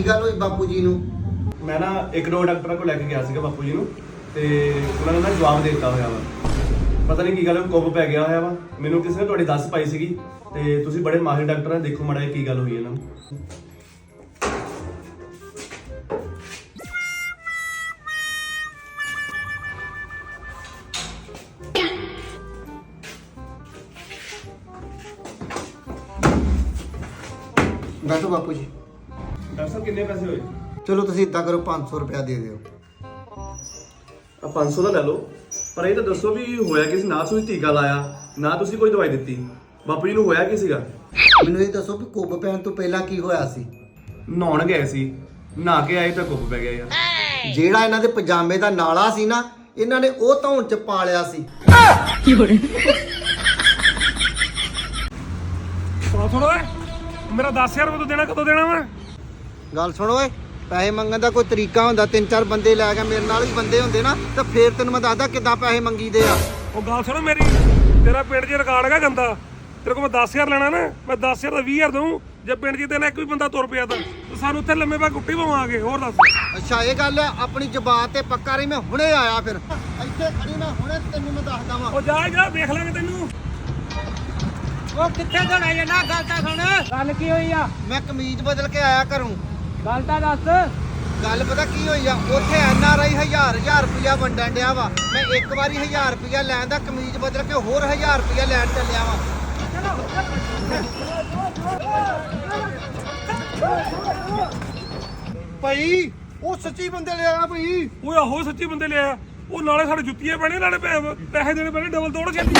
ਕੀ ਗੱਲ ਹੋਈ ਬਾਪੂ ਜੀ ਨੂੰ? ਮੈਂ ਨਾ ਇੱਕ ਦੋ ਡਾਕਟਰਾਂ ਕੋਲ ਲੈ ਕੇ ਗਿਆ ਸੀਗਾ ਬਾਪੂ ਜੀ ਨੂੰ ਤੇ ਉਹਨਾਂ ਨੇ ਨਾ ਜਵਾਬ ਦੇ ਦਿੱਤਾ ਹੋਇਆ ਵਾ। ਪਤਾ ਨਹੀਂ ਕੀ ਗੱਲ ਕੁੱਬ ਪੈ ਗਿਆ ਹੋਇਆ ਵਾ। ਮੈਨੂੰ ਕਿਸੇ ਨੇ ਤੁਹਾਡੀ ਦੱਸ ਪਾਈ ਸੀਗੀ ਤੇ ਤੁਸੀਂ ਬੜੇ ਮਾਹਿਰ ਡਾਕਟਰ ਆ ਦੇਖੋ ਮੜਾ ਕੀ ਗੱਲ ਹੋਈ ਇਹਨਾਂ ਨੂੰ। ਬੈਠੋ ਬਾਪੂ ਜੀ। ਡਾਕਟਰ ਸਾਹਿਬ ਕਿੰਨੇ ਪੈਸੇ ਹੋਏ? ਚਲੋ ਤੁਸੀਂ ਇਦਾਂ ਕਰੋ 500 ਰੁਪਇਆ ਦੇ ਦਿਓ। ਆ 500 ਦਾ ਲੈ ਲਓ ਪਰ ਇਹ ਤਾਂ ਦੱਸੋ ਵੀ ਹੋਇਆ ਕੀ ਸੀ? ਨਾ ਤੁਸੀਂ ਟੀਕਾ ਲਾਇਆ ਨਾ ਤੁਸੀਂ ਕੋਈ ਦਵਾਈ ਦਿੱਤੀ। ਬਾਪੂ ਜੀ ਨੂੰ ਹੋਇਆ ਕੀ ਸੀਗਾ? ਮੈਨੂੰ ਇਹ ਦੱਸੋ ਵੀ ਕੁੱਬ ਪੈਣ ਤੋਂ ਪਹਿਲਾਂ ਕੀ ਹੋਇਆ ਸੀ? ਨਹਾਉਣ ਗਏ ਸੀ। ਨਹਾ ਕੇ ਆਏ ਤਾਂ ਕੁੱਬ ਪੈ ਗਿਆ ਯਾਰ। ਜਿਹੜਾ ਇਹਨਾਂ ਦੇ ਪਜਾਮੇ ਦਾ ਨਾਲਾ ਸੀ ਨਾ ਇਹਨਾਂ ਨੇ ਉਹ ਧੌਣ ਚ ਪਾ ਲਿਆ ਸੀ। ਸੁਣੋ ਸੁਣੋ ਓਏ ਮੇਰਾ 10000 ਰੁਪਏ ਤੂੰ ਦੇਣਾ ਕਦੋਂ ਦੇਣਾ ਵਾ ਗੱਲ ਸੁਣ ਓਏ ਪੈਸੇ ਮੰਗਣ ਦਾ ਕੋਈ ਤਰੀਕਾ ਹੁੰਦਾ ਤਿੰਨ ਚਾਰ ਬੰਦੇ ਲੈ ਕੇ ਮੇਰੇ ਨਾਲ ਵੀ ਬੰਦੇ ਹੁੰਦੇ ਨਾ ਤਾਂ ਫੇਰ ਤੈਨੂੰ ਮੈਂ ਦੱਸਦਾ ਕਿੱਦਾਂ ਪੈਸੇ ਮੰਗੀਦੇ ਆ। ਉਹ ਗੱਲ ਸੁਣੋ ਮੇਰੀ ਤੇਰਾ ਪਿੰਡ 'ਚ ਰਿਕਾਰਡ ਹੈਗਾ ਗੰਦਾ ਤੇਰੇ ਕੋਲ ਮੈਂ 10000 ਲੈਣਾ ਨਾ ਮੈਂ 10000 ਦਾ 20000 ਦਊਂ ਜੇ ਪਿੰਡ 'ਚ ਤੇਰਾ ਇੱਕ ਵੀ ਬੰਦਾ ਤੁਰ ਪਿਆ ਤਾਂ ਸਾਨੂੰ ਉੱਥੇ ਲੰਮੇ ਪਾ ਗੁੱਟੀ ਪਵਾਵਾਂਗੇ ਹੋਰ ਦੱਸ। ਅੱਛਾ ਇਹ ਗੱਲ ਆ ਆਪਣੀ ਜ਼ਬਾਨ ਤੇ ਪੱਕਾ ਰਹੀ ਮੈਂ ਹੁਣੇ ਆਇਆ ਫਿਰ। ਇੱਥੇ ਖੜੀ ਮੈਂ ਹੁਣੇ ਤੈਨੂੰ ਮੈਂ ਦੱਸਦਾ ਵਾਂ। ਉਹ ਜਾ ਜਾ ਦੇਖ ਲਾਂਗੇ ਤੈਨੂੰ। ਉਹ ਕਿੱਥੇ ਜਾਣਾ ਜੇ ਨਾ ਗੱਲ ਤਾਂ ਸੁਣ। ਗੱਲ ਕੀ ਹੋਈ ਆ ਮੈਂ ਕਮੀਜ਼ ਬਦਲ ਕੇ ਆਇਆ ਘਰੋਂ ਗੱਲ ਤਾਂ ਦੱਸ। ਗੱਲ ਪਤਾ ਕੀ ਹੋਈ ਆ? ਉੱਥੇ ਐਨ ਆਰ ਆਈ ਹਜ਼ਾਰ ਹਜ਼ਾਰ ਰੁਪਇਆ ਵੰਡਣ ਡਿਆ ਵਾ। ਮੈਂ ਇੱਕ ਵਾਰੀ ਹਜ਼ਾਰ ਰੁਪਇਆ ਲੈਣ ਦਾ ਕਮੀਜ਼ ਬਦਲ ਕੇ ਹੋਰ ਹਜ਼ਾਰ ਰੁਪਇਆ ਲੈਣ ਚੱਲਿਆ ਵਾ। ਭਾਈ ਉਹ ਸੱਚੀ ਬੰਦੇ ਲਿਆ ਭਾਈ। ਓਏ ਆਹੋ ਸੱਚੀ ਬੰਦੇ ਲਿਆ। ਉਹ ਨਾਲੇ ਸਾਡੇ ਜੁੱਤੀਆਂ ਪੈਣੇ ਨਾਲੇ ਪੈ- ਪੈਸੇ ਦੇਣੇ ਪੈਣੇ ਡਬਲ ਤੋੜ ਛੇਤੀ